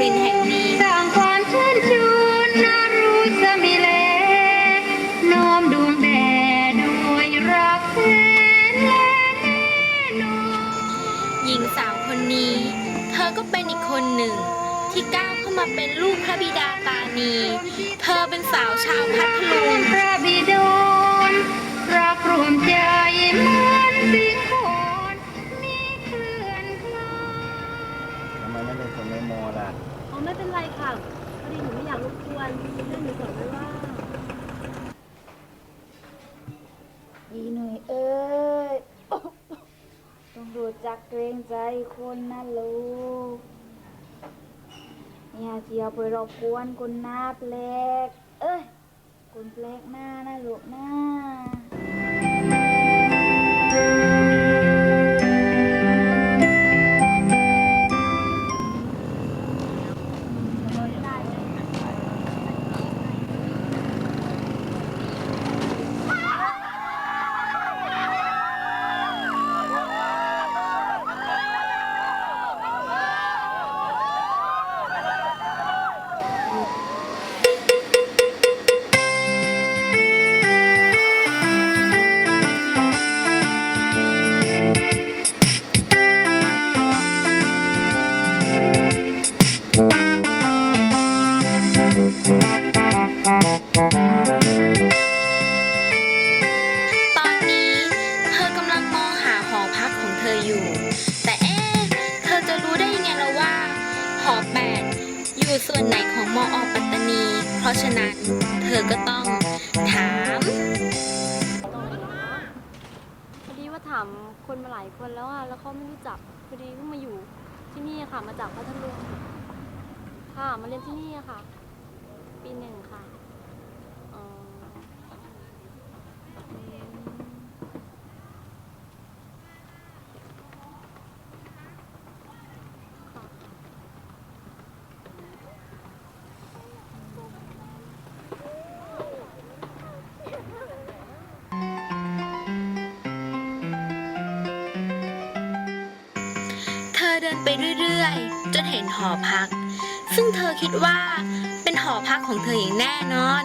รินแห่งนี้สร้างความชื่นชูนน่ารู้สมิเลน้อมดวงแด่ด้วยรักแสนและแน่นอนหญิงสาวคนนี้ เธอก็เป็นอีกคนหนึ่ง ที่ก้าวเข้ามาเป็นลูกพระบิดาตานี เธอเป็นสาวชาวพัทลุง โมล่ะอ๋อไม่เป็นไรค่ะพอดีหนูไม่อยากรบกวนเรื่องหนูสอนไว้ว่า อีหนุ่ยเอ้ย ต้องรู้จักเกรงใจคนนะลูกอย่าเจียวไปรบกวนคนหน้าแปลก เอ้ย คนแปลกหน้านะลูกนะ อยู่ส่วนไหนของมอปัตตานี เพราะฉะนั้นเธอก็ต้องถาม พอดีว่าถามคนมาหลายคนแล้วอะ แล้วเขาไม่รู้จัก พอดีเพิ่งมาอยู่ที่นี่ค่ะ มาจากพัทลุงค่ะ มาเรียนที่นี่ค่ะ ปีหนึ่งค่ะ ไปเรื่อยๆ จนเห็นหอพัก ซึ่งเธอคิดว่าเป็นหอพักของเธออย่างแน่นอน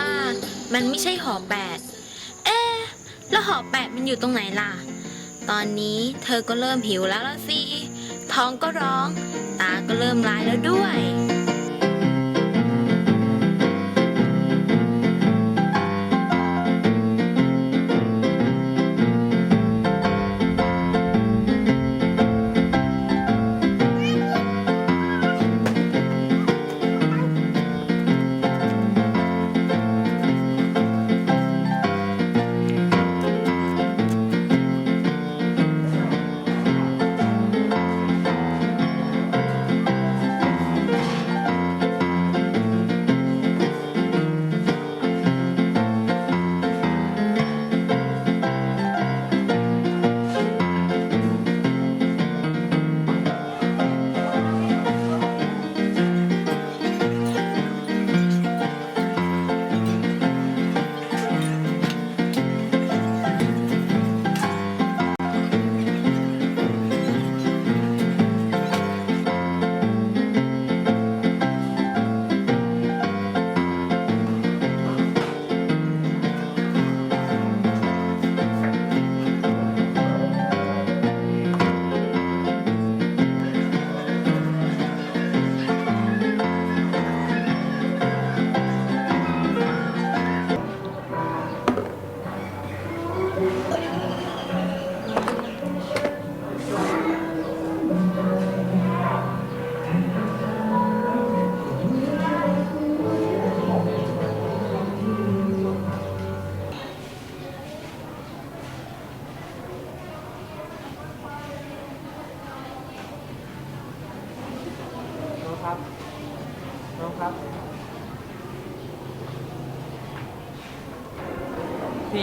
ว่ามันไม่ใช่หอแปด เอ๊ะ แล้วหอแปดมันอยู่ตรงไหนล่ะ ตอนนี้เธอก็เริ่มหิวแล้วละสิ ท้องก็ร้อง ตาก็เริ่มลายแล้วด้วย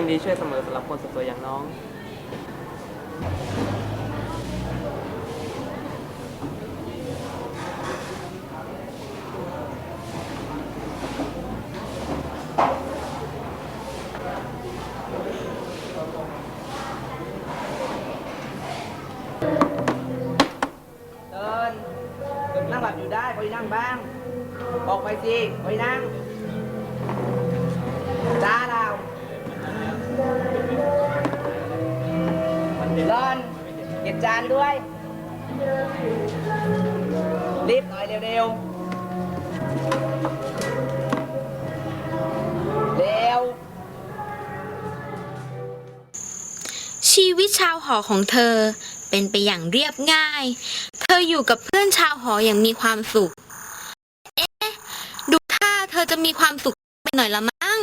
ยินดีช่วยเสมอสำหรับคนสุดสวยอย่างน้อง ชาวหอของเธอ เป็นไปอย่างเรียบง่าย เธออยู่กับเพื่อนชาวหออย่างมีความสุข เอ๊ะ ดูท่าเธอจะมีความสุขไปหน่อยละมั้ง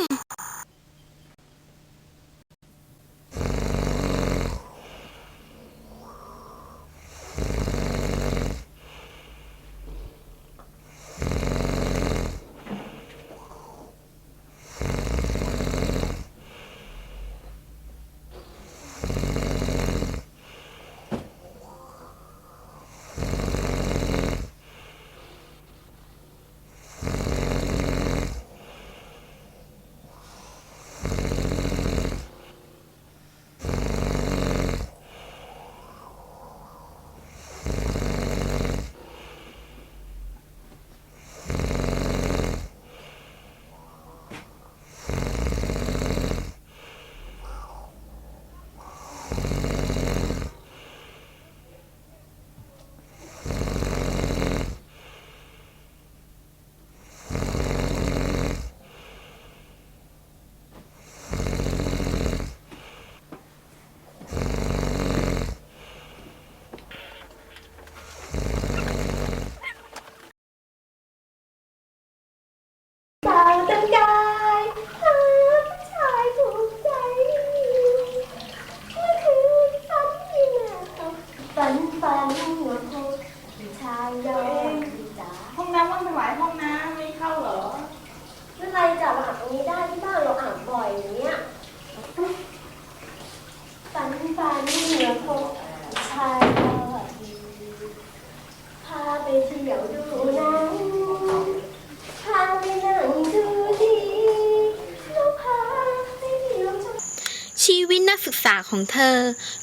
ธอ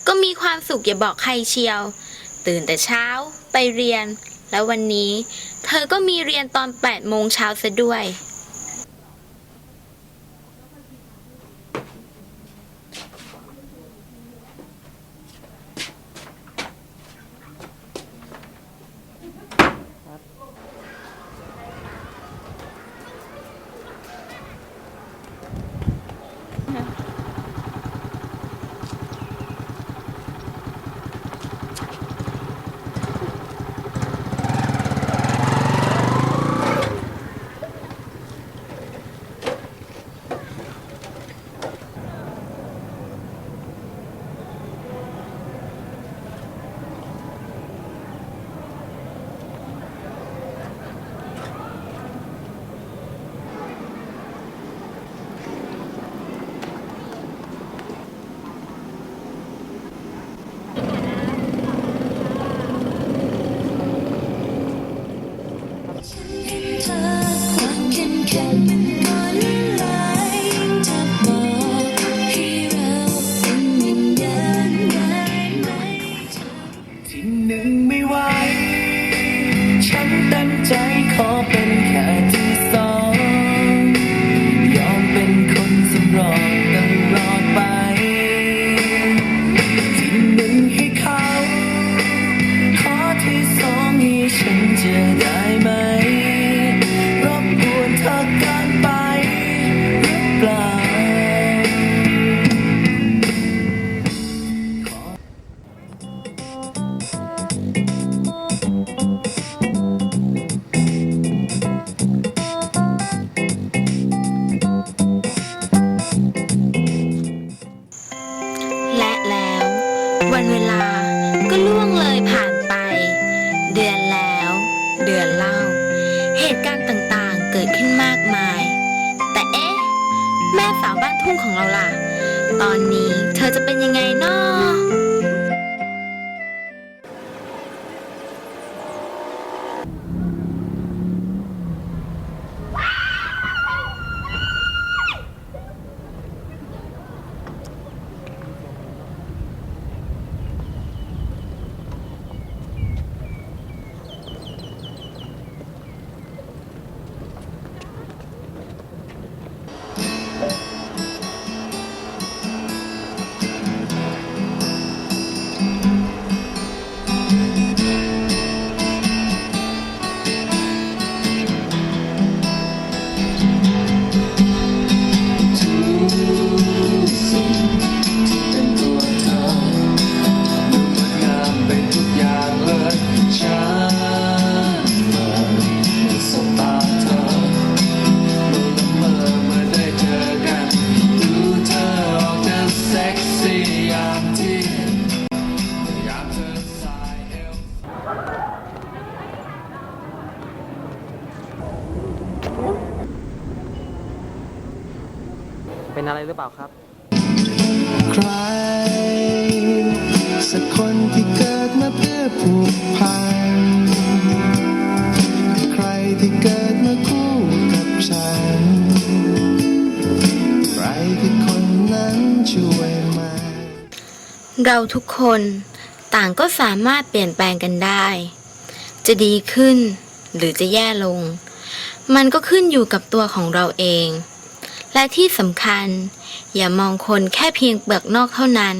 ก็มีความสุขอย่าบอกใครเชียว ตื่นแต่เช้าไปเรียน แล้ววันนี้ เธอก็มีเรียนตอน8โมงเช้าซะด้วย ทุ่งของเราล่ะ ตอนนี้เธอจะเป็นยังไงนาะ เราทุกคนต่างก็สามารถเปลี่ยนแปลงกันได้ จะดีขึ้นหรือจะแย่ลง มันก็ขึ้นอยู่กับตัวของเราเอง และที่สำคัญ อย่ามองคนแค่เพียงเปลือกนอกเท่านั้น